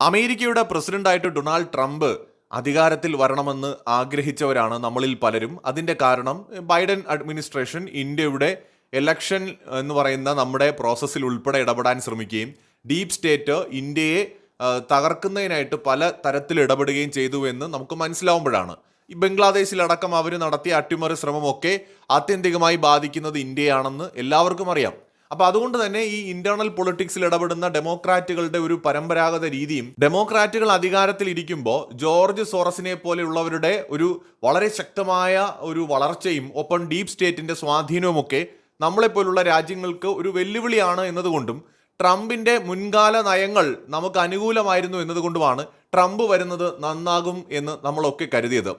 അമേരിക്കയുടെ പ്രസിഡന്റായിട്ട് Donald Trump അധികാരത്തിൽ വരണമെന്ന് ആഗ്രഹിച്ചവരാണ് നമ്മളിൽ പലരും. അതിന്റെ കാരണം ബൈഡൻ അഡ്മിനിസ്ട്രേഷൻ ഇന്ത്യയുടെ എലക്ഷൻ എന്ന് പറയുന്ന നമ്മുടെ പ്രോസസ്സിൽ ഉൾപ്പെടെ ഇടപെടാൻ ശ്രമിക്കുകയും ഡീപ് സ്റ്റേറ്റ് ഇന്ത്യയെ തകർക്കുന്നതിനായിട്ട് പല തരത്തിൽ ഇടപെടുകയും ചെയ്തു എന്ന് നമുക്ക് മനസ്സിലാവുമ്പോഴാണ്. ഈ ബംഗ്ലാദേശിലടക്കം അവർ നടത്തിയ അട്ടിമറി ശ്രമമൊക്കെ ആത്യന്തികമായി ബാധിക്കുന്നത് ഇന്ത്യയാണെന്ന് എല്ലാവർക്കും അറിയാം. അപ്പൊ അതുകൊണ്ട് തന്നെ ഈ ഇന്റേണൽ പൊളിറ്റിക്സിൽ ഇടപെടുന്ന ഡെമോക്രാറ്റുകളുടെ ഒരു പരമ്പരാഗത രീതിയും ഡെമോക്രാറ്റുകൾ അധികാരത്തിൽ ഇരിക്കുമ്പോൾ ജോർജ് സോറസിനെ പോലെയുള്ളവരുടെ ഒരു വളരെ ശക്തമായ ഒരു വളർച്ചയും ഒപ്പം ഡീപ് സ്റ്റേറ്റിന്റെ സ്വാധീനവുമൊക്കെ നമ്മളെപ്പോലുള്ള രാജ്യങ്ങൾക്ക് ഒരു വെല്ലുവിളിയാണ് എന്നതുകൊണ്ടും ട്രംപിന്റെ മുൻകാല നയങ്ങൾ നമുക്ക് അനുകൂലമായിരുന്നു എന്നതുകൊണ്ടുമാണ് ട്രംപ് വരുന്നത് നന്നാകും എന്ന് നമ്മളൊക്കെ കരുതിയത്.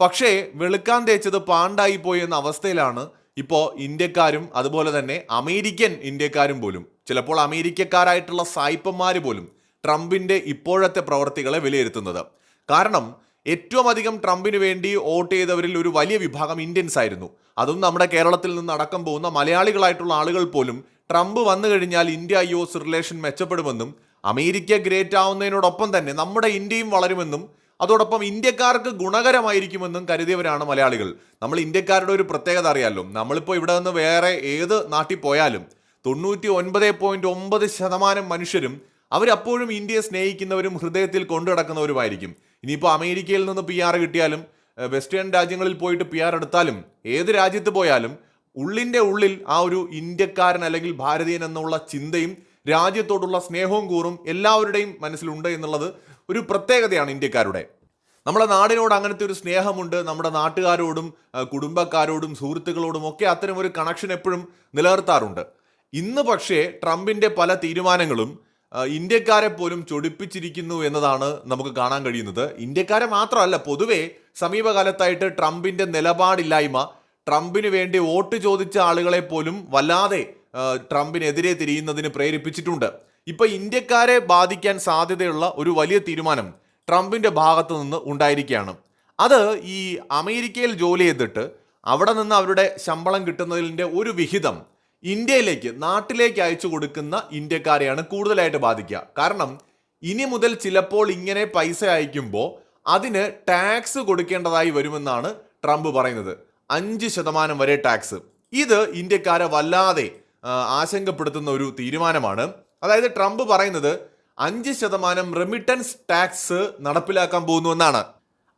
പക്ഷേ വെളുക്കാൻ തേച്ചത് പാണ്ടായി പോയി എന്ന അവസ്ഥയിലാണ് ഇപ്പോൾ ഇന്ത്യക്കാരും അതുപോലെ തന്നെ അമേരിക്കൻ ഇന്ത്യക്കാരും പോലും ചിലപ്പോൾ അമേരിക്കക്കാരായിട്ടുള്ള സായിപ്പന്മാർ പോലും ട്രംപിന്റെ ഇപ്പോഴത്തെ പ്രവർത്തികളെ വിലയിരുത്തുന്നത്. കാരണം ഏറ്റവും അധികം ട്രംപിന് വേണ്ടി വോട്ട് ചെയ്തവരിൽ ഒരു വലിയ വിഭാഗം ഇന്ത്യൻസ് ആയിരുന്നു. അതും നമ്മുടെ കേരളത്തിൽ നിന്ന് അടക്കം പോകുന്ന മലയാളികളായിട്ടുള്ള ആളുകൾ പോലും ട്രംപ് വന്നു കഴിഞ്ഞാൽ ഇന്ത്യ യു എസ് റിലേഷൻ മെച്ചപ്പെടുമെന്നും അമേരിക്ക ഗ്രേറ്റ് ആവുന്നതിനോടൊപ്പം തന്നെ നമ്മുടെ ഇന്ത്യയും വളരുമെന്നും അതോടൊപ്പം ഇന്ത്യക്കാർക്ക് ഗുണകരമായിരിക്കുമെന്നും കരുതിയവരാണ് മലയാളികൾ. നമ്മൾ ഇന്ത്യക്കാരുടെ ഒരു പ്രത്യേകത അറിയാമല്ലോ നമ്മളിപ്പോൾ ഇവിടെ നിന്ന് വേറെ ഏത് നാട്ടിൽ പോയാലും തൊണ്ണൂറ്റി ഒൻപത് പോയിന്റ് ഒമ്പത് ശതമാനം മനുഷ്യരും അവരപ്പോഴും ഇന്ത്യയെ സ്നേഹിക്കുന്നവരും ഹൃദയത്തിൽ കൊണ്ടു നടക്കുന്നവരുമായിരിക്കും ഇനിയിപ്പോൾ അമേരിക്കയിൽ നിന്ന് പി ആർ കിട്ടിയാലും വെസ്റ്റേൺ രാജ്യങ്ങളിൽ പോയിട്ട് പി ആർ എടുത്താലും ഏത് രാജ്യത്ത് പോയാലും ഉള്ളിന്റെ ഉള്ളിൽ ആ ഒരു ഇന്ത്യക്കാരൻ അല്ലെങ്കിൽ ഭാരതീയൻ എന്നുള്ള ചിന്തയും രാജ്യത്തോടുള്ള സ്നേഹവും കൂറും എല്ലാവരുടെയും മനസ്സിലുണ്ട് എന്നുള്ളത് ഒരു പ്രത്യേകതയാണ് ഇന്ത്യക്കാരുടെ. നമ്മുടെ നാടിനോട് അങ്ങനത്തെ ഒരു സ്നേഹമുണ്ട്. നമ്മുടെ നാട്ടുകാരോടും കുടുംബക്കാരോടും സുഹൃത്തുക്കളോടും ഒക്കെ അത്തരം ഒരു കണക്ഷൻ എപ്പോഴും നിലനിർത്താറുണ്ട്. ഇന്ന് പക്ഷേ ട്രംപിന്റെ പല തീരുമാനങ്ങളും ഇന്ത്യക്കാരെ പോലും ചൊടിപ്പിച്ചിരിക്കുന്നു എന്നതാണ് നമുക്ക് കാണാൻ കഴിയുന്നത്. ഇന്ത്യക്കാരെ മാത്രമല്ല പൊതുവേ സമീപകാലത്തായിട്ട് ട്രംപിന്റെ നിലപാടില്ലായ്മ ട്രംപിന് വേണ്ടി വോട്ട് ചോദിച്ച ആളുകളെ പോലും വല്ലാതെ ട്രംപിനെതിരെ തിരിയുന്നതിന് പ്രേരിപ്പിച്ചിട്ടുണ്ട്. ഇപ്പൊ ഇന്ത്യക്കാരെ ബാധിക്കാൻ സാധ്യതയുള്ള ഒരു വലിയ തീരുമാനം ട്രംപിന്റെ ഭാഗത്ത് നിന്ന് ഉണ്ടായിരിക്കുകയാണ്. അത് ഈ അമേരിക്കയിൽ ജോലി ചെയ്തിട്ട് അവിടെ നിന്ന് അവരുടെ ശമ്പളം കിട്ടുന്നതിന്റെ ഒരു വിഹിതം ഇന്ത്യയിലേക്ക് നാട്ടിലേക്ക് അയച്ചു കൊടുക്കുന്ന ഇന്ത്യക്കാരെയാണ് കൂടുതലായിട്ട് ബാധിക്കുക. കാരണം ഇനി മുതൽ ചിലപ്പോൾ ഇങ്ങനെ പൈസ അയക്കുമ്പോൾ അതിന് ടാക്സ് കൊടുക്കേണ്ടതായി വരുമെന്നാണ് ട്രംപ് പറയുന്നത്. അഞ്ച് ശതമാനം വരെ ടാക്സ്. ഇത് ഇന്ത്യക്കാരെ വല്ലാതെ ആശങ്കപ്പെടുത്തുന്ന ഒരു തീരുമാനമാണ്. അതായത് ട്രംപ് പറയുന്നത് അഞ്ച് ശതമാനം റെമിറ്റൻസ് ടാക്സ് നടപ്പിലാക്കാൻ പോകുന്നു എന്നാണ്.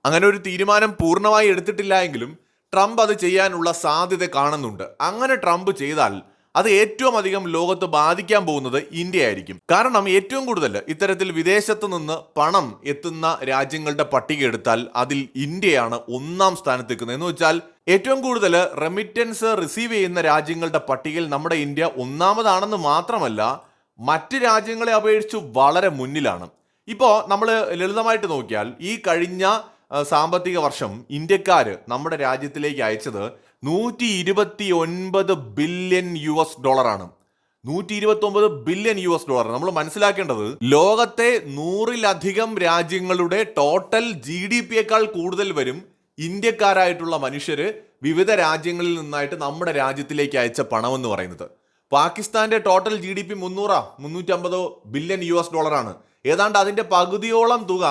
അങ്ങനെ ഒരു തീരുമാനം പൂർണമായി എടുത്തിട്ടില്ല എങ്കിലും ട്രംപ് അത് ചെയ്യാനുള്ള സാധ്യത കാണുന്നുണ്ട്. അങ്ങനെ ട്രംപ് ചെയ്താൽ അത് ഏറ്റവും അധികം ലോകത്ത് ബാധിക്കാൻ പോകുന്നത് ഇന്ത്യ ആയിരിക്കും കാരണം ഏറ്റവും കൂടുതൽ ഇത്തരത്തിൽ വിദേശത്ത് നിന്ന് പണം എത്തുന്ന രാജ്യങ്ങളുടെ പട്ടിക എടുത്താൽ അതിൽ ഇന്ത്യയാണ് ഒന്നാം സ്ഥാനത്ത് നിൽക്കുന്നത് എന്ന് വെച്ചാൽ ഏറ്റവും കൂടുതൽ റെമിറ്റൻസ് റിസീവ് ചെയ്യുന്ന രാജ്യങ്ങളുടെ പട്ടികയിൽ നമ്മുടെ ഇന്ത്യ ഒന്നാമതാണെന്ന് മാത്രമല്ല മറ്റ് രാജ്യങ്ങളെ അപേക്ഷിച്ച് വളരെ മുന്നിലാണ്. ഇപ്പോൾ നമ്മൾ ലളിതമായിട്ട് നോക്കിയാൽ ഈ കഴിഞ്ഞ സാമ്പത്തിക വർഷം ഇന്ത്യക്കാർ നമ്മുടെ രാജ്യത്തിലേക്ക് അയച്ചത് നൂറ്റി ഇരുപത്തി ഒൻപത് ബില്യൺ യു എസ് ഡോളറാണ്. നൂറ്റി ഇരുപത്തി ഒമ്പത് ബില്യൺ യു എസ് ഡോളർ നമ്മൾ മനസ്സിലാക്കേണ്ടത് ലോകത്തെ നൂറിലധികം രാജ്യങ്ങളുടെ ടോട്ടൽ ജി ഡി പിയേക്കാൾ കൂടുതൽ വരും ഇന്ത്യക്കാരായിട്ടുള്ള മനുഷ്യർ വിവിധ രാജ്യങ്ങളിൽ നിന്നായിട്ട് നമ്മുടെ രാജ്യത്തിലേക്ക് അയച്ച പണമെന്ന് പറയുന്നത്. പാകിസ്ഥാന്റെ ടോട്ടൽ ജി ഡി പി മുന്നൂറാ മുന്നൂറ്റമ്പതോ ബില്യൺ യു എസ് ഡോളറാണ് ഏതാണ്ട് അതിന്റെ പകുതിയോളം തുക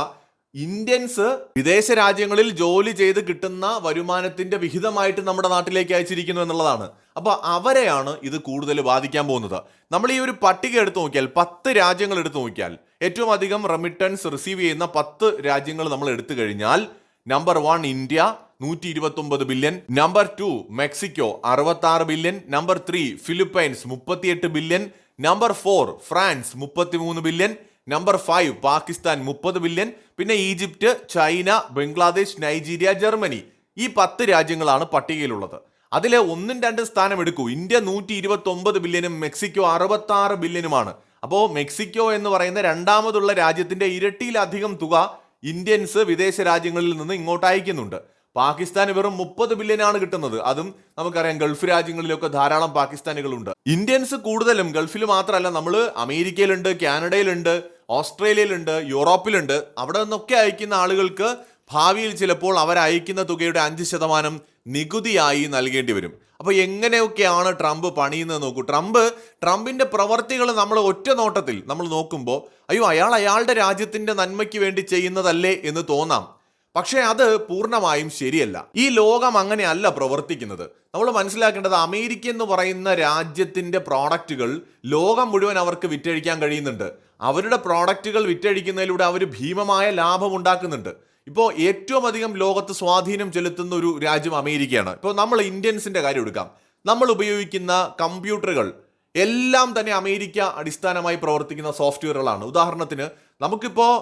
ഇന്ത്യൻസ് വിദേശ രാജ്യങ്ങളിൽ ജോലി ചെയ്ത് കിട്ടുന്ന വരുമാനത്തിന്റെ വിഹിതമായിട്ട് നമ്മുടെ നാട്ടിലേക്ക് അയച്ചിരിക്കുന്നു എന്നുള്ളതാണ്. അപ്പൊ അവരെയാണ് ഇത് കൂടുതൽ ബാധിക്കാൻ പോകുന്നത്. നമ്മൾ ഈ ഒരു പട്ടിക എടുത്തു നോക്കിയാൽ പത്ത് രാജ്യങ്ങൾ എടുത്തു നോക്കിയാൽ ഏറ്റവും അധികം റെമിറ്റൻസ് റിസീവ് ചെയ്യുന്ന പത്ത് രാജ്യങ്ങൾ നമ്മൾ എടുത്തു കഴിഞ്ഞാൽ നമ്പർ വൺ ഇന്ത്യ നൂറ്റി ഇരുപത്തി ഒമ്പത് ബില്യൺ നമ്പർ ടു മെക്സിക്കോ അറുപത്തി ആറ് ബില്യൺ നമ്പർ ത്രീ ഫിലിപ്പൈൻസ് മുപ്പത്തിയെട്ട് ബില്യൺ നമ്പർ ഫോർ ഫ്രാൻസ് മുപ്പത്തിമൂന്ന് ബില്യൺ നമ്പർ ഫൈവ് പാകിസ്ഥാൻ മുപ്പത് ബില്യൺ പിന്നെ Egypt China Bangladesh Nigeria Germany. ഈ പത്ത് രാജ്യങ്ങളാണ് പട്ടികയിലുള്ളത്. അതിലെ ഒന്നും രണ്ടും സ്ഥാനം എടുക്കൂ. ഇന്ത്യ നൂറ്റി ഇരുപത്തി ഒമ്പത് ബില്യനും മെക്സിക്കോ അറുപത്തി ആറ് ബില്യനുമാണ് അപ്പോൾ മെക്സിക്കോ എന്ന് പറയുന്ന രണ്ടാമതുള്ള രാജ്യത്തിന്റെ ഇരട്ടിയിലധികം തുക ഇന്ത്യൻസ് വിദേശ രാജ്യങ്ങളിൽ നിന്ന് ഇങ്ങോട്ട് അയക്കുന്നുണ്ട്. പാകിസ്ഥാന് വെറും മുപ്പത് ബില്യനാണ് കിട്ടുന്നത്. അതും നമുക്കറിയാം ഗൾഫ് രാജ്യങ്ങളിലൊക്കെ ധാരാളം പാകിസ്ഥാനികളുണ്ട്. ഇന്ത്യൻസ് കൂടുതലും ഗൾഫിൽ മാത്രമല്ല നമ്മൾ അമേരിക്കയിലുണ്ട് കാനഡയിലുണ്ട് ഓസ്ട്രേലിയയിലുണ്ട് യൂറോപ്പിലുണ്ട്. അവിടെ നിന്നൊക്കെ അയക്കുന്ന ആളുകൾക്ക് ഭാവിയിൽ ചിലപ്പോൾ അവർ അയക്കുന്ന തുകയുടെ അഞ്ച് ശതമാനം നികുതിയായി നൽകേണ്ടി വരും. അപ്പൊ എങ്ങനെയൊക്കെയാണ് ട്രംപ് പണിയുന്നത് നോക്കൂ. ട്രംപ് ട്രംപിന്റെ പ്രവർത്തികൾ നമ്മൾ ഒറ്റ നോട്ടത്തിൽ നമ്മൾ നോക്കുമ്പോൾ അയ്യോ അയാൾ അയാളുടെ രാജ്യത്തിന്റെ നന്മയ്ക്ക് വേണ്ടി ചെയ്യുന്നതല്ലേ എന്ന് തോന്നാം. പക്ഷേ അത് പൂർണമായും ശരിയല്ല. ഈ ലോകം അങ്ങനെയല്ല പ്രവർത്തിക്കുന്നത്. നമ്മൾ മനസ്സിലാക്കേണ്ടത് അമേരിക്ക എന്ന് പറയുന്ന രാജ്യത്തിന്റെ പ്രോഡക്റ്റുകൾ ലോകം മുഴുവൻ അവർക്ക് വിറ്റഴിക്കാൻ കഴിയുന്നുണ്ട്. അവരുടെ പ്രോഡക്റ്റുകൾ വിറ്റഴിക്കുന്നതിലൂടെ അവർ ഭീമമായ ലാഭം ഉണ്ടാക്കുന്നുണ്ട്. ഇപ്പോൾ ഏറ്റവും അധികം ലോകത്ത് സ്വാധീനം ചെലുത്തുന്ന ഒരു രാജ്യം അമേരിക്കയാണ്. ഇപ്പോൾ നമ്മൾ ഇന്ത്യൻസിന്റെ കാര്യം എടുക്കാം. നമ്മൾ ഉപയോഗിക്കുന്ന കമ്പ്യൂട്ടറുകൾ എല്ലാം തന്നെ അമേരിക്ക അടിസ്ഥാനമായി പ്രവർത്തിക്കുന്ന സോഫ്റ്റ്വെയറുകളാണ്. ഉദാഹരണത്തിന് നമുക്കിപ്പോൾ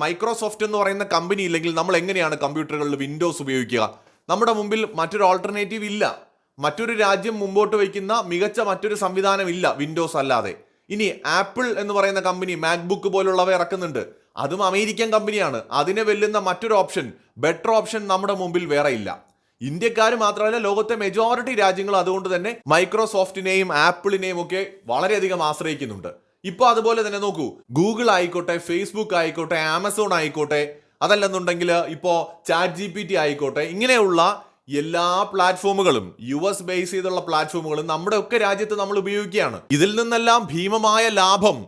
മൈക്രോസോഫ്റ്റ് എന്ന് പറയുന്ന കമ്പനി ഇല്ലെങ്കിൽ നമ്മൾ എങ്ങനെയാണ് കമ്പ്യൂട്ടറുകളിൽ വിൻഡോസ് ഉപയോഗിക്കുക? നമ്മുടെ മുമ്പിൽ മറ്റൊരു ഓൾട്ടർനേറ്റീവ് ഇല്ല. മറ്റൊരു രാജ്യം മുമ്പോട്ട് വയ്ക്കുന്ന മികച്ച മറ്റൊരു സംവിധാനം ഇല്ല വിൻഡോസ് അല്ലാതെ. ഇനി ആപ്പിൾ എന്ന് പറയുന്ന കമ്പനി മാക്ബുക്ക് പോലുള്ളവ ഇറക്കുന്നുണ്ട്. അതും അമേരിക്കൻ കമ്പനിയാണ് അതിനെ വെല്ലുന്ന മറ്റൊരു ഓപ്ഷൻ ബെറ്റർ ഓപ്ഷൻ നമ്മുടെ മുമ്പിൽ വേറെ ഇല്ല. ഇന്ത്യക്കാർ മാത്രമല്ല ലോകത്തെ മെജോറിറ്റി രാജ്യങ്ങൾ അതുകൊണ്ട് തന്നെ മൈക്രോസോഫ്റ്റിനെയും ആപ്പിളിനെയും ഒക്കെ വളരെയധികം ആശ്രയിക്കുന്നുണ്ട്. ഇപ്പൊ അതുപോലെ തന്നെ നോക്കൂ. ഗൂഗിൾ ആയിക്കോട്ടെ ഫേസ്ബുക്ക് ആയിക്കോട്ടെ ആമസോൺ ആയിക്കോട്ടെ അതല്ലെന്നുണ്ടെങ്കിൽ ഇപ്പോ ചാറ്റ് ജി പി ടി ആയിക്കോട്ടെ ഇങ്ങനെയുള്ള എല്ലാ പ്ലാറ്റ്ഫോമുകളും യു എസ് ബേസ് ചെയ്തുള്ള പ്ലാറ്റ്ഫോമുകളും നമ്മുടെ ഒക്കെ രാജ്യത്ത് നമ്മൾ ഉപയോഗിക്കുകയാണ്. ഇതിൽ നിന്നെല്ലാം ഭീമമായ ലാഭം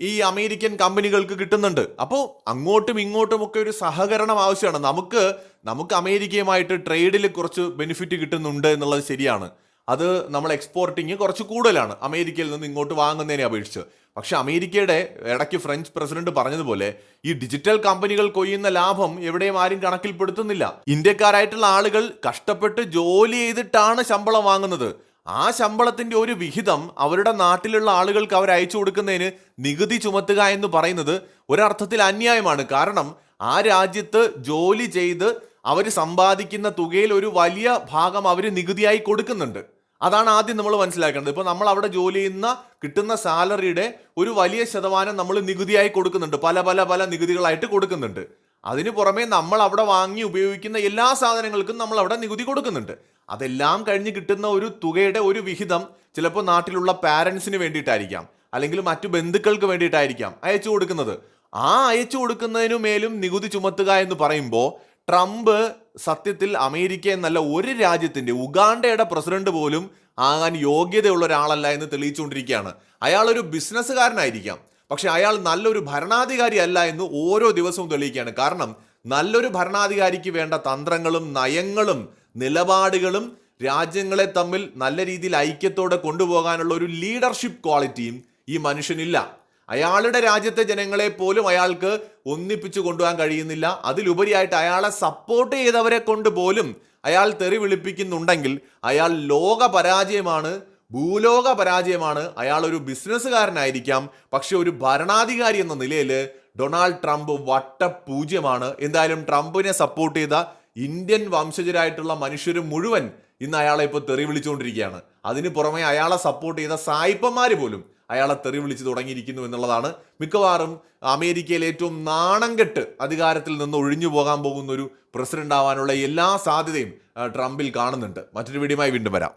ഈ അമേരിക്കൻ കമ്പനികൾക്ക് കിട്ടുന്നുണ്ട്. അപ്പോൾ അങ്ങോട്ടും ഇങ്ങോട്ടും ഒക്കെ ഒരു സഹകരണം ആവശ്യമാണ്. നമുക്ക് നമുക്ക് അമേരിക്കയുമായിട്ട് ട്രേഡിൽ കുറച്ച് ബെനിഫിറ്റ് കിട്ടുന്നുണ്ട് എന്നുള്ളത് ശരിയാണ്. അത് നമ്മൾ എക്സ്പോർട്ടിങ് കുറച്ച് കൂടുതലാണ്. അമേരിക്കയിൽ നിന്ന് ഇങ്ങോട്ട് വാങ്ങുന്നതിനെ അപേക്ഷിച്ച്. പക്ഷേ അമേരിക്കയുടെ ഇടയ്ക്ക് ഫ്രഞ്ച് പ്രസിഡന്റ് പറഞ്ഞതുപോലെ ഈ ഡിജിറ്റൽ കമ്പനികൾ കൊയ്യുന്ന ലാഭം എവിടെയും ആരും കണക്കിൽപ്പെടുത്തുന്നില്ല. ഇന്ത്യക്കാരായിട്ടുള്ള ആളുകൾ കഷ്ടപ്പെട്ട് ജോലി ചെയ്തിട്ടാണ് ശമ്പളം വാങ്ങുന്നത്. ആ ശമ്പളത്തിന്റെ ഒരു വിഹിതം അവരുടെ നാട്ടിലുള്ള ആളുകൾക്ക് അവർ അയച്ചു കൊടുക്കുന്നതിന് നികുതി ചുമത്തുക എന്ന് പറയുന്നത് ഒരർത്ഥത്തിൽ അന്യായമാണ്. കാരണം ആ രാജ്യത്ത് ജോലി ചെയ്ത് അവർ സമ്പാദിക്കുന്ന തുകയിൽ ഒരു വലിയ ഭാഗം അവർ നികുതിയായി കൊടുക്കുന്നുണ്ട്. അതാണ് ആദ്യം നമ്മൾ മനസ്സിലാക്കേണ്ടത്. ഇപ്പോൾ നമ്മൾ അവിടെ ജോലി ചെയ്യുന്ന കിട്ടുന്ന സാലറിയുടെ ഒരു വലിയ ശതമാനം നമ്മൾ നികുതിയായി കൊടുക്കുന്നുണ്ട്. പല പല പല നികുതികളായിട്ട് കൊടുക്കുന്നുണ്ട്. അതിന് പുറമെ നമ്മൾ അവിടെ വാങ്ങി ഉപയോഗിക്കുന്ന എല്ലാ സാധനങ്ങൾക്കും നമ്മൾ അവിടെ നികുതി കൊടുക്കുന്നുണ്ട്. അതെല്ലാം കഴിഞ്ഞ് കിട്ടുന്ന ഒരു തുകയുടെ ഒരു വിഹിതം ചിലപ്പോൾ നാട്ടിലുള്ള പാരൻസിന് വേണ്ടിയിട്ടായിരിക്കാം. അല്ലെങ്കിൽ മറ്റു ബന്ധുക്കൾക്ക് വേണ്ടിയിട്ടായിരിക്കാം അയച്ചു കൊടുക്കുന്നത്. ആ അയച്ചു കൊടുക്കുന്നതിനു മേലും നികുതി ചുമത്തുക എന്ന് പറയുമ്പോൾ ട്രംപ് സത്യത്തിൽ അമേരിക്ക എന്നല്ല ഒരു രാജ്യത്തിന്റെ ഉഗാണ്ടയുടെ പ്രസിഡന്റ് പോലും ആകാൻ യോഗ്യതയുള്ള ഒരാളല്ല എന്ന് തെളിയിച്ചുകൊണ്ടിരിക്കുകയാണ്. അയാൾ ഒരു ബിസിനസ്സുകാരനായിരിക്കാം. പക്ഷെ അയാൾ നല്ലൊരു ഭരണാധികാരി അല്ല എന്ന് ഓരോ ദിവസവും തെളിയിക്കുകയാണ്. കാരണം നല്ലൊരു ഭരണാധികാരിക്ക് വേണ്ട തന്ത്രങ്ങളും നയങ്ങളും നിലപാടുകളും രാജ്യങ്ങളെ തമ്മിൽ നല്ല രീതിയിൽ ഐക്യത്തോടെ കൊണ്ടുപോകാനുള്ള ഒരു ലീഡർഷിപ്പ് ക്വാളിറ്റിയും ഈ മനുഷ്യനില്ല. അയാളുടെ രാജ്യത്തെ ജനങ്ങളെ പോലും അയാൾക്ക് ഒന്നിപ്പിച്ചു കൊണ്ടുപോകാൻ കഴിയുന്നില്ല. അതിലുപരിയായിട്ട് അയാളെ സപ്പോർട്ട് ചെയ്തവരെ കൊണ്ട് പോലും അയാൾ തെറി വിളിപ്പിക്കുന്നുണ്ടെങ്കിൽ അയാൾ ലോക പരാജയമാണ് ഭൂലോക പരാജയമാണ്. അയാൾ ഒരു ബിസിനസ്സുകാരനായിരിക്കാം പക്ഷെ ഒരു ഭരണാധികാരി എന്ന നിലയിൽ ഡൊണാൾഡ് ട്രംപ് വട്ടപൂജ്യമാണ്. എന്തായാലും ട്രംപിനെ സപ്പോർട്ട് ചെയ്ത ഇന്ത്യൻ വംശജരായിട്ടുള്ള മനുഷ്യർ മുഴുവൻ ഇന്ന് അയാളെ ഇപ്പോൾ തെറി വിളിച്ചുകൊണ്ടിരിക്കുകയാണ്. അതിന് പുറമെ അയാളെ സപ്പോർട്ട് ചെയ്ത സായിപ്പന്മാർ പോലും അയാളെ തെറി വിളിച്ചു തുടങ്ങിയിരിക്കുന്നു എന്നുള്ളതാണ്. മിക്കവാറും അമേരിക്കയിൽ ഏറ്റവും നാണം കെട്ട് അധികാരത്തിൽ നിന്ന് ഒഴിഞ്ഞു പോകാൻ പോകുന്ന ഒരു പ്രസിഡന്റ് ആവാനുള്ള എല്ലാ സാധ്യതയും ട്രംപിൽ കാണുന്നുണ്ട്. മറ്റൊരു വീഡിയോയുമായി വീണ്ടും വരാം.